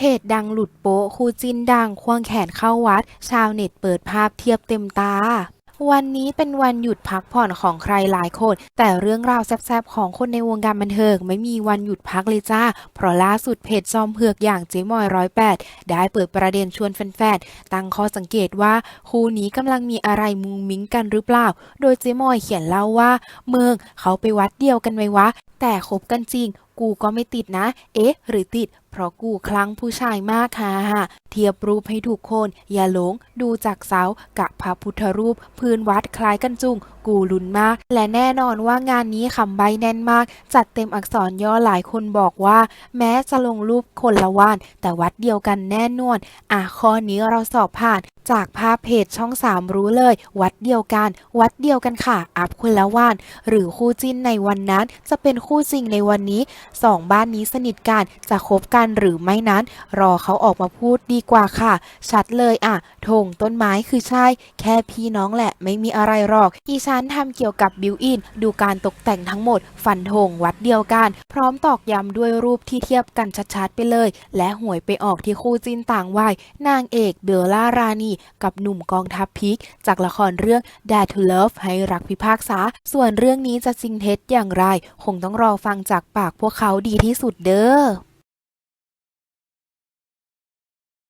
เพจดังหลุดโป๊ะคู่จินดังควงแขนเข้าวัด ชาวเน็ตเปิดภาพเทียบเต็มตา วันนี้เป็นวันหยุดพักผ่อนของใครหลายคน แต่เรื่องราวแซ่บๆของคนในวงการบันเทิงไม่มีวันหยุดพักเลยจ้า เพราะล่าสุดเพจจอมเผือกอย่างเจ๊มอยร้อยแปดได้เปิดประเด็นชวนแฟนๆตั้งข้อสังเกตว่าคู่นี้กำลังมีอะไรมุงมิ้งกันหรือเปล่า โดยเจ๊มอยเขียนเล่าว่า เมืองเขาไปวัดเดียวกันไหมวะแต่คบกันจริง กูก็ไม่ติดนะ เอ๊ะ หรือติด เพราะกูคลั่งผู้ชายมากค่ะ เทียบรูปให้ถูกคน อย่าหลง ดูจากเสากับพระพุทธรูป พื้นวัดคล้ายกันจุงกูลุ้นมาก และแน่นอนว่างานนี้คำใบแน่นมาก จัดเต็มอักษรย่อหลายคนบอกว่า แม้จะลงรูปคนละว่านแต่วัดเดียวกันแน่นอนอะข้อนี้เราสอบผ่าน จากภาพเพจช่อง 3 รู้เลย วัดเดียวกัน วัดเดียวกันค่ะ อัพคนละว่าน หรือคู่จิ้นในวันนั้น จะเป็นคู่จริงในวันนี้สองบ้านนี้สนิทกันจะคบกันหรือไม่นั้น รอเขาออกมาพูดดีกว่าค่ะ ชัดเลยอะธงต้นไม้คือใช่ แค่พี่น้องแหละไม่มีอะไรหรอกอีฉันทำเกี่ยวกับบิวอิน ดูการตกแต่งทั้งหมด ฟันธงวัดเดียวกัน พร้อมตอกย้ำด้วยรูปที่เทียบกันชัดๆไปเลย และหวยไปออกที่คู่จิ้นต่างวัยนางเอกเบลล่ารานีกับหนุ่มกองทัพพีคจากละครเรื่อง Dare to Love ให้รักพิพากษา ส่วนเรื่องนี้จะจริงเท็จอย่างไร คงต้องรอฟังจากปากพวกเขาดีที่สุดเด้อ